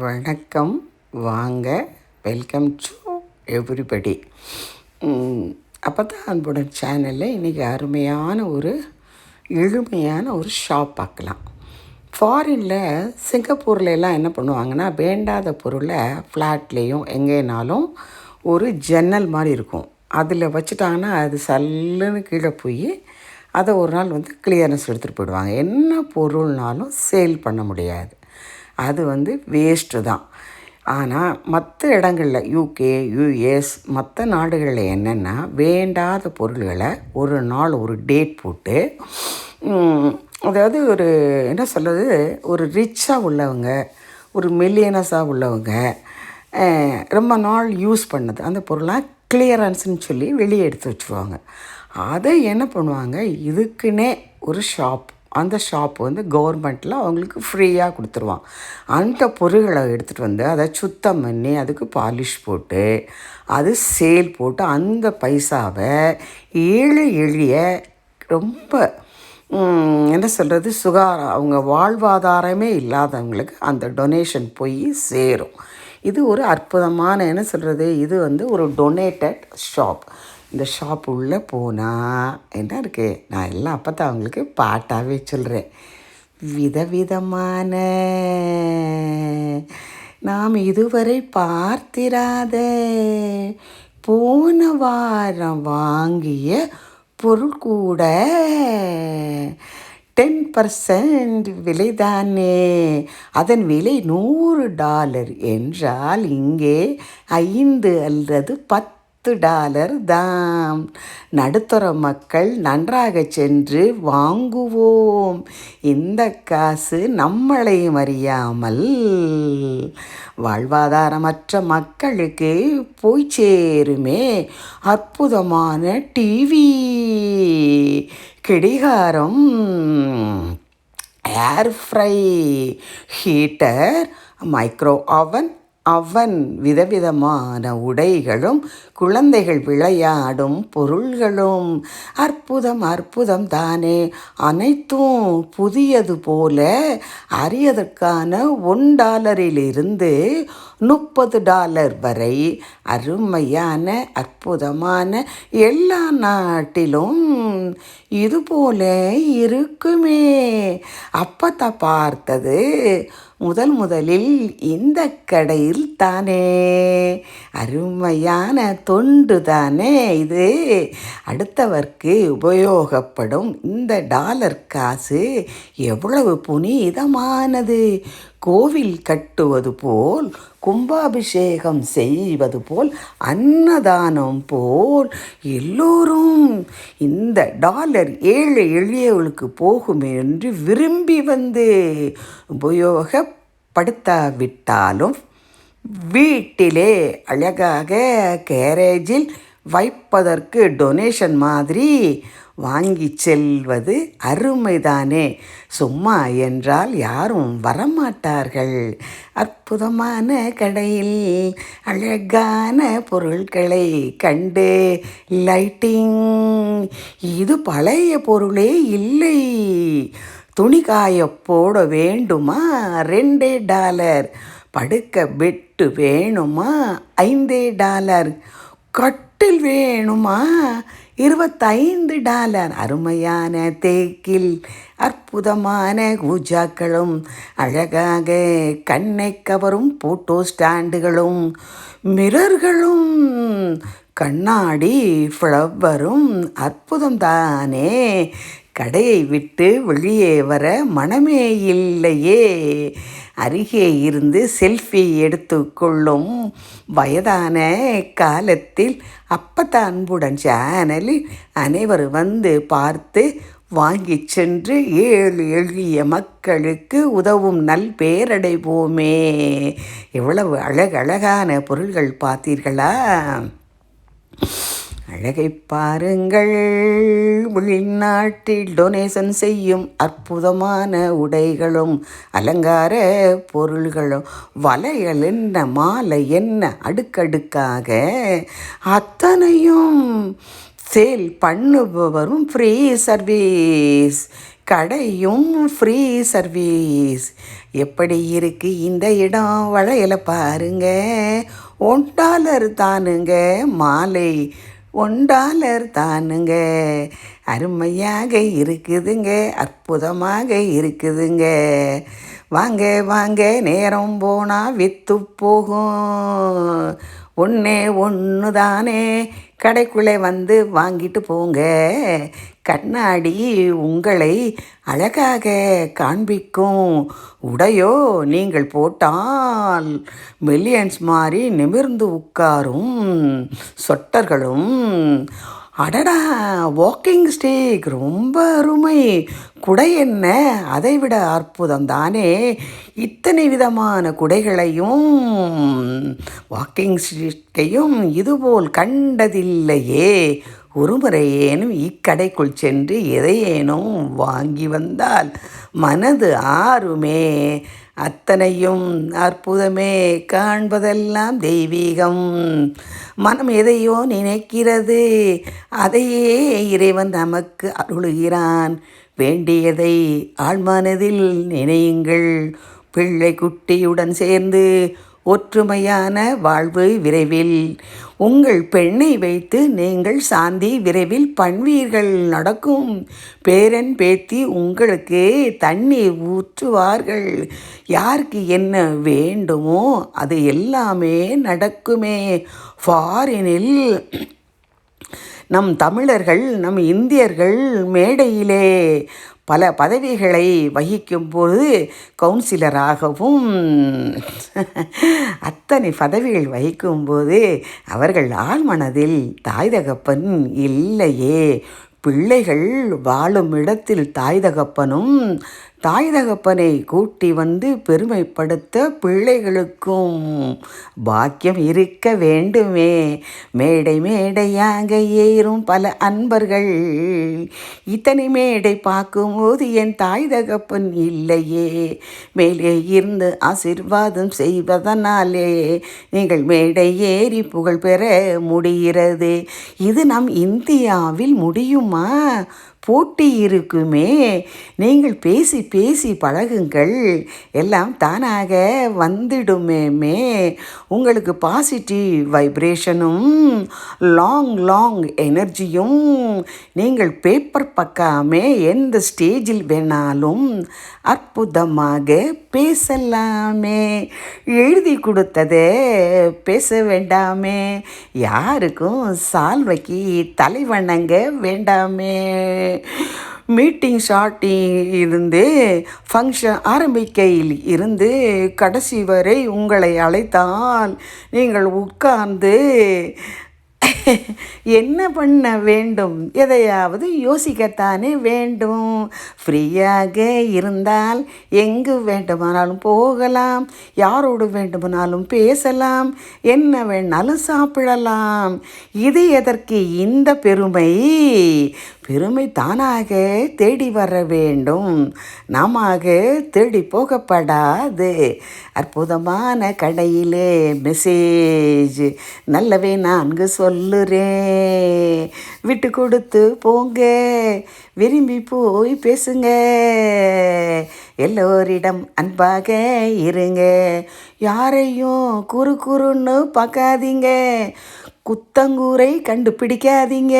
வணக்கம் வாங்க welcome to everybody அப்போ தான் அன்புடன் சேனலில் இன்றைக்கி அருமையான ஒரு எளிமையான ஒரு ஷாப் பார்க்கலாம். ஃபாரினில் சிங்கப்பூரில் எல்லாம் என்ன பண்ணுவாங்கன்னா வேண்டாத பொருளை ஃப்ளாட்லேயும் எங்கேனாலும் ஒரு ஜன்னல் மாதிரி இருக்கும். அதில் வச்சுட்டாங்கன்னா அது சல்லுன்னு கீழே போய் அதை ஒரு நாள் வந்து கிளியரன்ஸ் எடுத்துகிட்டு போயிடுவாங்க. என்ன பொருள்னாலும் சேல் பண்ண முடியாது. அது வந்து வேஸ்ட்டு தான். ஆனால் மற்ற இடங்களில் யூகே யூஎஸ் மற்ற நாடுகளில் என்னென்னா வேண்டாத பொருள்களை ஒரு நாள் ஒரு டேட் போட்டு அதாவது ஒரு என்ன சொல்கிறது ஒரு ரிச்சாக உள்ளவங்க ஒரு மில்லியனஸாக உள்ளவங்க ரொம்ப நாள் யூஸ் பண்ணது. அந்த பொருளாக கிளியரன்ஸ்னு சொல்லி வெளியே எடுத்து வச்சுருவாங்க. அதை என்ன பண்ணுவாங்க? இதுக்குன்னே ஒரு ஷாப் அந்த ஷாப் வந்து கவர்மெண்ட்டில் அவங்களுக்கு ஃப்ரீயாக கொடுத்துருவான். அந்த பொருள்களை எடுத்துகிட்டு வந்து அதை சுத்தம் பண்ணி அதுக்கு பாலிஷ் போட்டு அது சேல் போட்டு அந்த பைசாவை ஏழு எளிய ரொம்ப என்ன சொல்கிறது சுகார அவங்க வாழ்வாதாரமே இல்லாதவங்களுக்கு அந்த டொனேஷன் போய் சேரும். இது ஒரு அற்புதமான என்ன சொல்கிறது இது வந்து ஒரு டொனேட்டட் ஷாப் இந்த ஷாப் உள்ளே போனால் என்ன இருக்குது நான் எல்லாம் அப்போ தான் அவங்களுக்கு பாட்டாகவே சொல்கிறேன் விதவிதமான. நாம் இதுவரை பார்த்திராத. போன வாரம் வாங்கிய பொருள் கூட டென் பர்சன்ட் விலைதானே. அதன் விலை நூறு டாலர் என்றால் இங்கே ஐந்து அல்லது பத்து பத்து டாலர் தாம். நடுத்தர மக்கள் நன்றாக சென்று வாங்குவோம். இந்த காசு நம்மளை அறியாமல் வாழ்வாதாரமற்ற மக்களுக்கு போய் சேருமே. அற்புதமான டிவி கடிகாரம். ஏர் ஃப்ரை ஹீட்டர் மைக்ரோ அவன் அவன் விதவிதமான உடைகளும் குழந்தைகள் விளையாடும் பொருள்களும். அற்புதம் அற்புதம் தானே. அனைத்தும் புதியது போல அறியதற்கான ஒன் டாலரிலிருந்து முப்பது டாலர் வரை அருமையான அற்புதமான எல்லா நாட்டிலும் இது போல இருக்குமே. அப்பத்தை பார்த்தது முதல் முதலில் இந்த கடையில் தானே. அருமையான தொண்டு தானே இது. அடுத்தவர்க்கு உபயோகப்படும் இந்த டாலர் காசு எவ்வளவு புனிதமானது. கோவில் கட்டுவது போல் கும்பாபிஷேகம் செய்வது போல் அன்னதானம் போல் எல்லோரும் இந்த டாலர் ஏழை எளியவளுக்கு போகுமே என்று விரும்பி வந்து உபயோகப்படுத்தாவிட்டாலும் வீட்டிலே அழகாக கேரேஜில் வைப்பதற்கு டொனேஷன் மாதிரி வாங்கி செல்வது அருமைதானே. சும்மா என்றால் யாரும் வரமாட்டார்கள். அற்புதமான கடையில் அழகான பொருட்களை கண்டு லைட்டிங் இது பழைய பொருளே இல்லை. துணி காய போட வேண்டுமா? ரெண்டே டாலர். படுக்க பெட்டு வேணுமா? ஐந்தே டாலர். கட்டில் வேணுமா? இருபத்தைந்து டாலர். அருமையான தேக்கில் அற்புதமான கூஜாக்களும் அழகாக கண்ணை கவரும் போட்டோ ஸ்டாண்டுகளும் மிரர்களும் கண்ணாடி ஃப்ளவரும் அற்புதம் தானே கடையை விட்டு வெளியே வர மனமே இல்லையே. அருகே இருந்து செல்ஃபி எடுத்துக்கொள்ளும் வயதான காலத்தில் அப்பத்தான் அன்புடன் சேனலில் அனைவரும் வந்து பார்த்து வாங்கி சென்று ஏழு எளிய மக்களுக்கு உதவும் நல் பேரடைவோமே. எவ்வளவு அழகழகான பொருள்கள் பார்த்தீர்களா? அழகை பாருங்கள். வெளிநாட்டில் டொனேஷன் செய்யும் அற்புதமான உடைகளும் அலங்கார பொருள்களும் வளையல் என்ன மாலை என்ன அடுக்கடுக்காக அத்தனையும் சேல் பண்ணுபவரும் ஃப்ரீ சர்வீஸ் கடையும் ஃப்ரீ சர்வீஸ் எப்படி இருக்கு இந்த இடம்? வளையலை பாருங்க. ஒன் டாலர் தானுங்க மாலை. ஒன் டாலர் தானுங்க அருமையாக இருக்குதுங்க அற்புதமாக இருக்குதுங்க. வாங்க வாங்க நேரம் போனால் வித்து போகும். ஒன்றே ஒன்று தானே கடைக்குள்ளே வந்து வாங்கிட்டு போங்க. கண்ணாடி உங்களை அழகாக காண்பிக்கும். உடையோ நீங்கள் போட்டால் மில்லியன்ஸ் மாதிரி நிமிர்ந்து உட்காரும். சொட்டர்களும் அடடா வாக்கிங் ஸ்டிக் ரொம்ப அருமை. குடை என்ன? அதை விட அற்புதம் தானே. இத்தனை விதமான குடைகளையும் வாக்கிங் ஸ்டிக்கையும் இதுபோல் கண்டதில்லையே. ஒருமுறையேனும் இக்கடைக்குள் சென்று எதையேனும் வாங்கி வந்தால் மனது ஆறுமே. அத்தனையும் அற்புதமே காண்பதெல்லாம் தெய்வீகம். மனம் எதையோ நினைக்கிறது அதையே இறைவன் நமக்கு அருளுகிறான். வேண்டியதை ஆழ்மானதில் நினையுங்கள். பிள்ளை குட்டியுடன் சேர்ந்து ஒற்றுமையான வாழ்வு விரைவில். உங்கள் பெண்ணை வைத்து நீங்கள் சாந்தி விரைவில் பண்வீர்கள். நடக்கும் பேரன் பேத்தி உங்களுக்கு தண்ணீர் ஊற்றுவார்கள். யாருக்கு என்ன வேண்டுமோ அது எல்லாமே நடக்குமே. ஃபாரினில் நம் தமிழர்கள் நம் இந்தியர்கள் மேடையிலே பல பதவிகளை வகிக்கும்போது கவுன்சிலராகவும் அத்தனை பதவிகள் வகிக்கும்போது அவர்கள் ஆழ்மனதில் தாய் தகப்பன் இல்லையே. பிள்ளைகள் வாழும் இடத்தில் தாய் தகப்பனும் தாய் தகப்பனை கூட்டி வந்து பெருமைப்படுத்த பிள்ளைகளுக்கும் பாக்கியம் இருக்க வேண்டுமே. மேடை மேடையாக ஏறும் பல அன்பர்கள். இத்தனை மேடை பார்க்கும்போது என் தாய் தகப்பன் இல்லையே. மேலே இருந்து ஆசிர்வாதம் செய்வதனாலே நீங்கள் மேடை ஏறி புகழ் பெற முடிகிறது. இது நம் இந்தியாவில் முடியுமா? போட்டி இருக்குமே நீங்கள் பேசி பேசி பழகுங்கள். எல்லாம் தானாக வந்துடுமேமே உங்களுக்கு பாசிட்டிவ் வைப்ரேஷனும் லாங் லாங் எனர்ஜியும் நீங்கள் பேப்பர் பக்காமே எந்த ஸ்டேஜில் வேணாலும் அற்புதமாக பேசலாமே. எழுதி கொடுத்ததே பேச வேண்டாமே. யாருக்கும் சால்வைக்கு தலைவணங்க வேண்டாமே. மீட்டிங் ஷார்ட்டிங் இருந்து ஃபங்க்ஷன் ஆரம்பிக்கையில் இருந்து கடைசி வரை உங்களை அழைத்தால் நீங்கள் உட்கார்ந்து என்ன பண்ண வேண்டும்? எதையாவது யோசிக்கத்தானே வேண்டும். ஃப்ரீயாக இருந்தால் எங்கு வேண்டுமானாலும் போகலாம். யாரோடு வேண்டுமானாலும் பேசலாம். என்ன வேணாலும் சாப்பிடலாம். இது எதற்கு இந்த பெருமை? பெருமை தானாக தேடி வர வேண்டும். நாமாக தேடி போகப்படாது. அற்புதமான கடையிலே மெசேஜ் நல்லவே நான்கு சொல்லுறேன். விட்டு கொடுத்து போங்க. விரும்பி போய் பேசுங்க. எல்லோரிடம் அன்பாக இருங்க. யாரையும் குறு குறுன்னு பார்க்காதீங்க. குத்தங்கூரை கண்டுபிடிக்காதீங்க.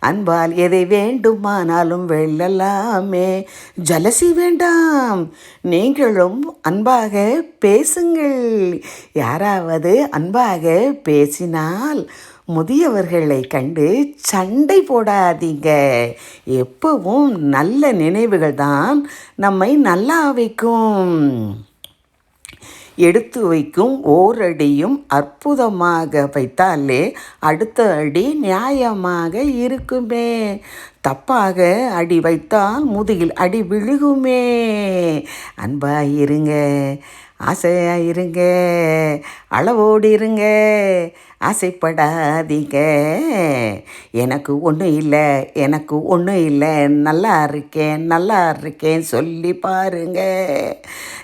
அன்பால் எதை வேண்டுமானாலும் வெல்லலாமே. ஜலசி வேண்டாம். நீங்களும் அன்பாக பேசுங்கள். யாராவது அன்பாக பேசினால் முதியவர்களை கண்டு சண்டை போடாதீங்க. எப்பவும் நல்ல நினைவுகள் தான் நம்மை நல்லா வைக்கும் எடுத்து வைக்கும் ஓரடியும் அற்புதமாக வைத்தாலே அடுத்த அடி நியாயமாக இருக்குமே. தப்பாக அடி வைத்தால் முதுகில் அடி விழுகுமே. அன்பாக இருங்க ஆசையாக இருங்க அளவோடு இருங்க ஆசைப்படாதீங்க. எனக்கு ஒன்றும் இல்லை எனக்கு ஒன்றும் இல்லை நல்லா இருக்கேன் நல்லா இருக்கேன் சொல்லி பாருங்க.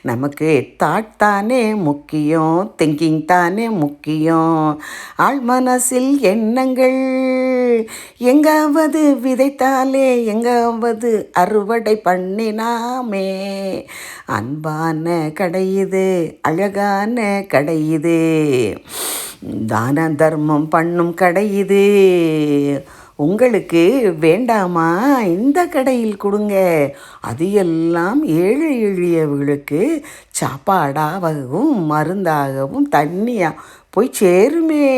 நமக்கு தாட் தானே முக்கியம் திங்கிங் தானே முக்கியம். ஆள் மனசில் எண்ணங்கள் எங்காவது விதைத்தாலே எங்காவது அறுவடை பண்ணினாமே. அன்பான கடை இது அழகான கடை இது. தான தர்மம் பண்ணும் கடை இது. உங்களுக்கு வேண்டாமா? இந்த கடையில் கொடுங்க. அது எல்லாம் ஏழை எளியவர்களுக்கு சாப்பாடாகவும் மருந்தாகவும் தண்ணியாக போய் சேருமே.